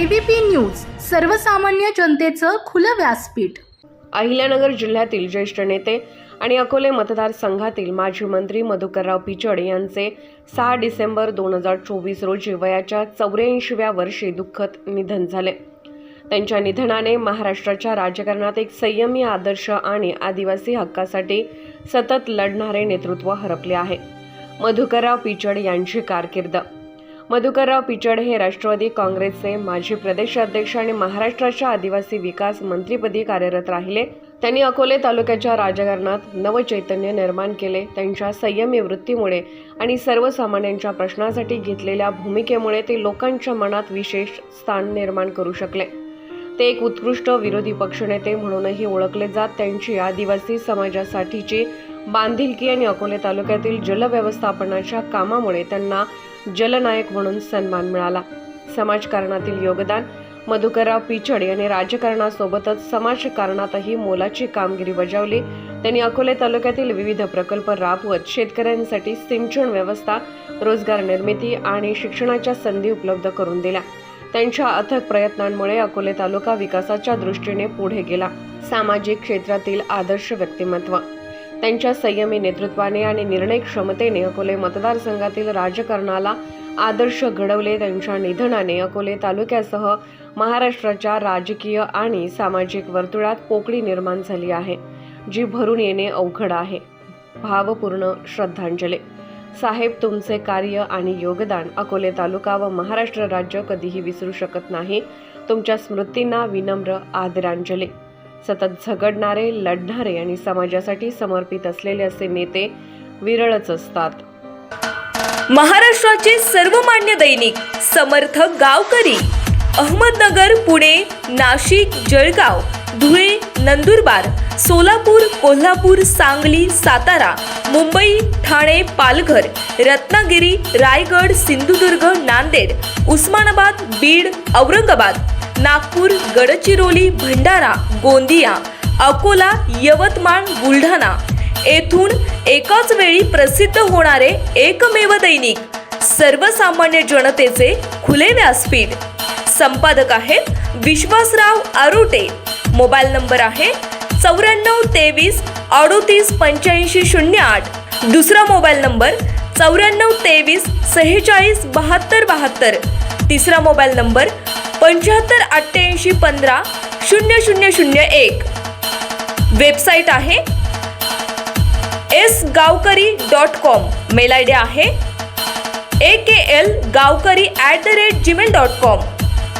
ABP news सर्वसामान्य जनतेचं खुलं व्यासपीठ. अहिल्यानगर जिल्ह्यातील ज्येष्ठ नेते आणि अकोले मतदारसंघातील माजी मंत्री मधुकरराव पिचड यांचे सहा डिसेंबर दोन हजार चोवीस रोजी वयाच्या चौऱ्याऐंशीव्या वर्षी दुःखद निधन झाले. त्यांच्या निधनाने महाराष्ट्राच्या राजकारणात एक संयमी आदर्श आणि आदिवासी हक्कासाठी सतत लढणारे नेतृत्व हरपले आहे. मधुकरराव पिचड यांची कारकीर्द मधुकरराव पिचड हे राष्ट्रवादी काँग्रेसचे माजी प्रदेशाध्यक्ष आणि महाराष्ट्राच्या आदिवासी विकास मंत्रीपदी कार्यरत राहिले. त्यांनी अकोले तालुक्याच्या राजकारणात नवचैतन्य निर्माण केले. त्यांच्या संयमी वृत्तीमुळे आणि सर्वसामान्यांच्या प्रश्नासाठी घेतलेल्या भूमिकेमुळे ते लोकांच्या मनात विशेष स्थान निर्माण करू शकले. ते एक उत्कृष्ट विरोधी पक्षनेते म्हणूनही ओळखले जात. त्यांची आदिवासी समाजासाठीची बांधिलकी आणि अकोले तालुक्यातील जलव्यवस्थापनाच्या कामामुळे त्यांना जलनायक म्हणून सन्मान मिळाला. समाजकारणातील योगदान मधुकरराव पिचड यांनी राजकारणासोबतच समाजकारणातही मोलाची कामगिरी बजावली. त्यांनी अकोले तालुक्यातील विविध प्रकल्प राबवत शेतकऱ्यांसाठी सिंचन व्यवस्था रोजगार निर्मिती आणि शिक्षणाच्या संधी उपलब्ध करून दिल्या. त्यांच्या अथक प्रयत्नांमुळे अकोले तालुका विकासाच्या दृष्टीने पुढे गेला. सामाजिक क्षेत्रातील आदर्श व्यक्तिमत्व त्यांच्या संयमी नेतृत्वाने आणि निर्णय क्षमतेने अकोले मतदारसंघातील राजकारणाला आदर्श घडवले त्यांच्या निधनाने अकोले तालुक्यासह महाराष्ट्राच्या राजकीय आणि सामाजिक वर्तुळात पोकळी निर्माण झाली आहे जी भरून येणे अवघड आहे. भावपूर्ण श्रद्धांजली. साहेब तुमचे कार्य आणि योगदान अकोले तालुका व महाराष्ट्र राज्य कधीही विसरू शकत नाही. तुमच्या स्मृतींना विनम्र आदरांजली. सतत झगडणारे लढणारे आणि समाजासाठी समर्पित असलेले असे नेते विरळच असतात. महाराष्ट्राचे सर्वमान्य दैनिक समर्थ गावकरी अहमदनगर पुणे नाशिक जळगाव धुळे नंदुरबार सोलापूर कोल्हापूर सांगली सातारा मुंबई ठाणे पालघर रत्नागिरी रायगड सिंधुदुर्ग नांदेड उस्मानाबाद बीड औरंगाबाद नागपूर गडचिरोली भंडारा गोंदिया अकोला यवतमाळ बुलढाणा. येथून एकाच वेळी प्रसिद्ध होणारे एकमेव दैनिक सर्वसामान्य जनतेचे खुले व्यासपीठ. संपादक आहेत विश्वासराव आरोटे. मोबाईल नंबर आहे चौऱ्याण्णव तेवीस अडोतीस पंच्याऐंशी शून्य आठ. दुसरा मोबाईल नंबर चौऱ्याण्णव तेवीस सेहेचाळीस बहात्तर बहात्तर. तिसरा मोबाईल नंबर पंच्याहत्तर अठ्ठ्याऐंशी पंधरा शून्य शून्य शून्य एक. वेबसाईट आहे S Gavkari dot com mail I D आहे A K L Gavkari at the rate Gmail dot com